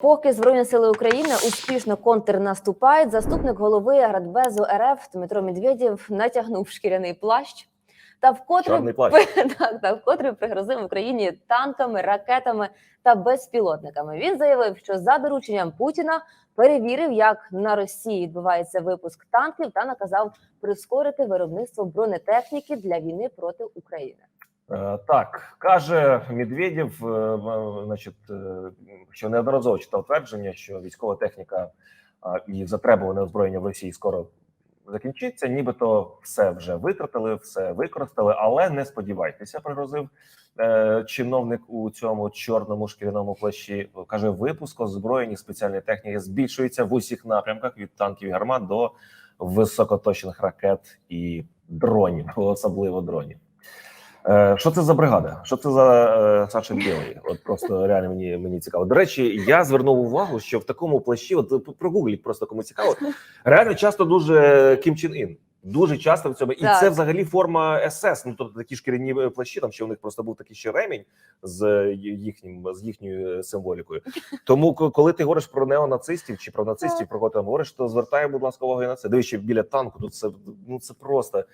Поки Збройні сили України успішно контрнаступають, заступник голови Радбезу РФ Дмитро Медведєв натягнув шкіряний плащ та вкотре плащ. так, так, вкотре пригрозив Україні танками, ракетами та безпілотниками. Він заявив, що за дорученням Путіна перевірив, як на Росії відбувається випуск танків, та наказав прискорити виробництво бронетехніки для війни проти України. Е, Так, каже Медведєв, е, значить, е, що неодноразово читав твердження, що військова техніка і затребуване озброєння в Росії скоро закінчиться. Нібито все вже витратили, все використали, але не сподівайтеся, пригрозив чиновник у цьому чорному шкіряному плащі. Каже, випуск озброєння спеціальної техніки збільшується в усіх напрямках від танків і гармат до високоточних ракет і дронів, особливо дронів. Е, Що це за бригада? Що це за е, Саша Білий? От просто реально мені мені цікаво. До речі, я звернув увагу, що в такому плащі, от прогугліть просто кому цікаво, реально часто дуже Кім Чен Ін. Дуже часто в цьому, і Так. це взагалі форма СС. Ну тобто такі шкіряні е, плащі, там ще у них просто був такий ще ремінь з їхнім з їхньою символікою. Тому коли ти говориш про неонацистів чи про нацистів, про кого ти говориш, то звертай, будь ласка, увагу і на це. Дивись, ще біля танку. Тут це ну це просто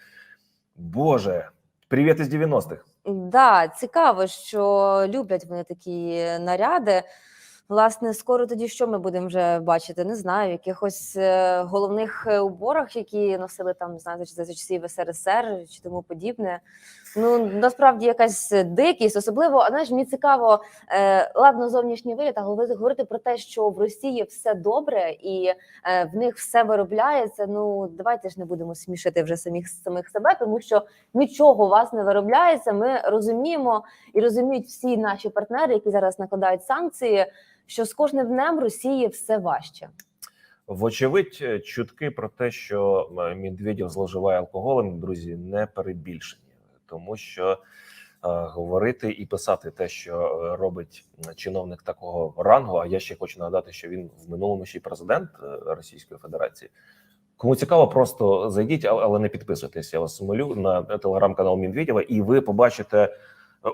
боже. Привіт із 90-х. Да, цікаво, що люблять вони такі наряди. Власне, скоро тоді що ми будемо вже бачити? Не знаю, якихось е, головних е, уборах, які носили там, знаєте, за часів СРСР чи тому подібне. Ну насправді якась дикість, особливо знаєш, мені цікаво, е, ладно, зовнішній вигляд, а говорити, про те, що в Росії все добре і в них все виробляється. Ну давайте ж не будемо смішити вже самих самих себе, тому що нічого у вас не виробляється. Ми розуміємо і розуміють всі наші партнери, які зараз накладають санкції, що з кожним днем Росії все важче. Вочевидь, е, чутки про те, що е, Медведєв зловживає алкоголем, друзі, не перебільшені, тому що е, говорити і писати те, що робить чиновник такого рангу. А я ще хочу нагадати, що він в минулому ще й президент Російської Федерації. Кому цікаво, просто зайдіть, але не підписуйтесь. Я вас молю на телеграм-канал Медведєва, і ви побачите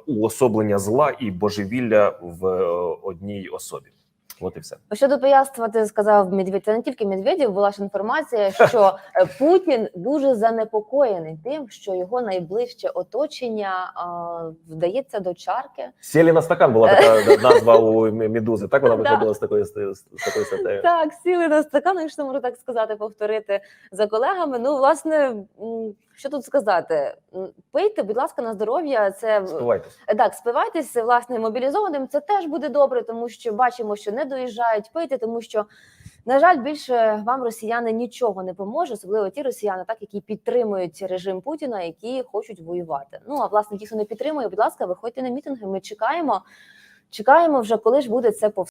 уособлення зла і божевілля в е, одній особі. От і все. Щодо пияства, ти сказав Медведєв, це не тільки Медведєв, була ж інформація, що е, Путін дуже занепокоєний тим, що його найближче оточення а, вдається до чарки. Сілі на стакан була така назва у медузи. Так вона виходила з такої з з статтею. Так, сіли на стакан, якщо можу так сказати, повторити за колегами. Ну, власне, що тут сказати? Пийте, будь ласка, на здоров'я. Це Спивайтесь. Е, Так, спивайтесь власне мобілізованим. Це теж буде добре, тому що бачимо, що не доїжджають пити, тому що на жаль, більше вам росіяни нічого не поможе, особливо ті росіяни, так які підтримують режим Путіна, які хочуть воювати. Ну а власне ті, хто не підтримує, будь ласка, виходьте на мітинги. Ми чекаємо. Чекаємо вже, коли ж буде це повстання.